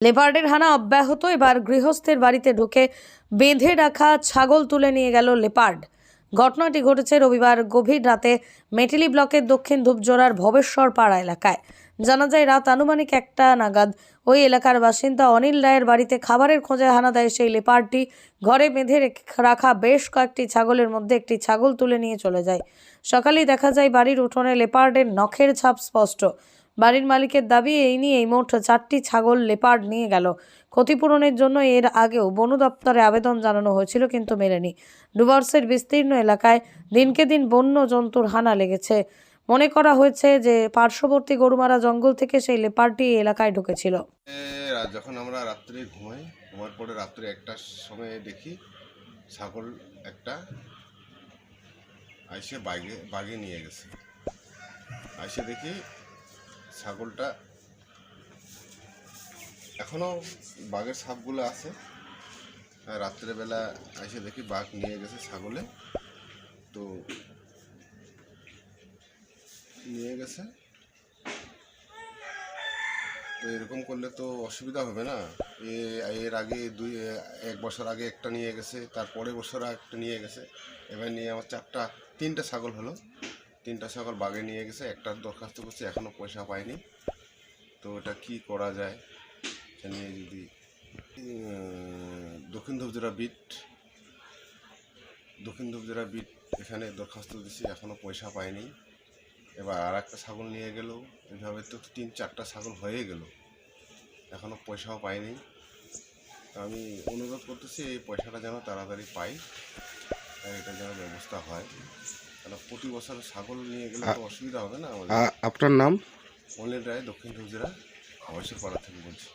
লেপার্ডের হানা অব্যাহত। এবার গৃহস্থের বাড়িতে ঢুকে বেঁধে রাখা ছাগল তুলে নিয়ে গেল লেপার্ড। ঘটনাটি ঘটেছে রবিবার গভীর রাতে মেটেলি ব্লকের দক্ষিণ ধূপজোড়ার ভবেশ্বর পাড়া এলাকায়। জানা যায়, রাত আনুমানিক একটা নাগাদ ওই এলাকার বাসিন্দা অনিল রায়ের বাড়িতে খাবারের খোঁজে হানা দেয় সেই লেপার্ডটি। ঘরে বেঁধে রাখা বেশ কয়েকটি ছাগলের মধ্যে একটি ছাগল তুলে নিয়ে চলে যায়। সকালেই দেখা যায়, বাড়ির উঠোনে লেপার্ডের নখের ছাপ স্পষ্ট। বাড়ির মালিকের দাবি এই নিয়ে মোট চারটি ছাগল লেপার্ড নিয়ে গেল। ক্ষতিপূরণের জন্য এর আগেও বন দপ্তরে আবেদন জানানো হয়েছিল, কিন্তু মেলেনি। ডুভার্সের বিস্তীর্ণ এলাকায় দিনকে দিন বন্য জন্তুর হানা লেগেছে। মনে করা হয়েছে যে পার্শ্ববর্তী গরুমারা জঙ্গল থেকে সেই লেপার্ডটি এলাকায় ঢুকেছিল। যখন আমরা রাত্রে ঘুমাই, ঘুমার পরে রাত্রে একটার সময় দেখি ছাগল একটা আইসে বাগে বাগে নিয়ে গেছে। আইসে দেখি ছাগলটা এখনও বাঘের সাপগুলো আছে। রাত্রেবেলা এসে দেখি বাঘ নিয়ে গেছে ছাগলে। তো নিয়ে গেছে। তো এরকম করলে তো অসুবিধা হবে না। এর আগে দুই, এক বছর আগে একটা নিয়ে গেছে তারপরে বছর একটা নিয়ে গেছে। এবার নিয়ে আমার চারটা, তিনটা ছাগল হলো। তিনটা ছাগল বাগে নিয়ে গেছে একটার দরখাস্ত করছে এখনও পয়সা পাইনি তো এটা কি করা যায় সে নিয়ে যদি দক্ষিণ ধূপজোড়া বিট, দক্ষিণ ধূপজোড়া বিট এখানে দরখাস্ত দিছি এখনও পয়সা পাইনি এবার আর একটা ছাগল নিয়ে গেল এইভাবে তো তিন চারটা ছাগল হয়ে গেল এখনও পয়সাও পাইনি আমি অনুরোধ করতেছি, এই পয়সাটা যেন তাড়াতাড়ি পাই এটা যেন ব্যবস্থা হয়। প্রতি বছর ছাগল নিয়ে গেলে তো অসুবিধা হবে না আমাদের? আপনার নাম? অনিল রায় দক্ষিণ ধুজরা অবশ্যই পাড়া থেকে বলছি।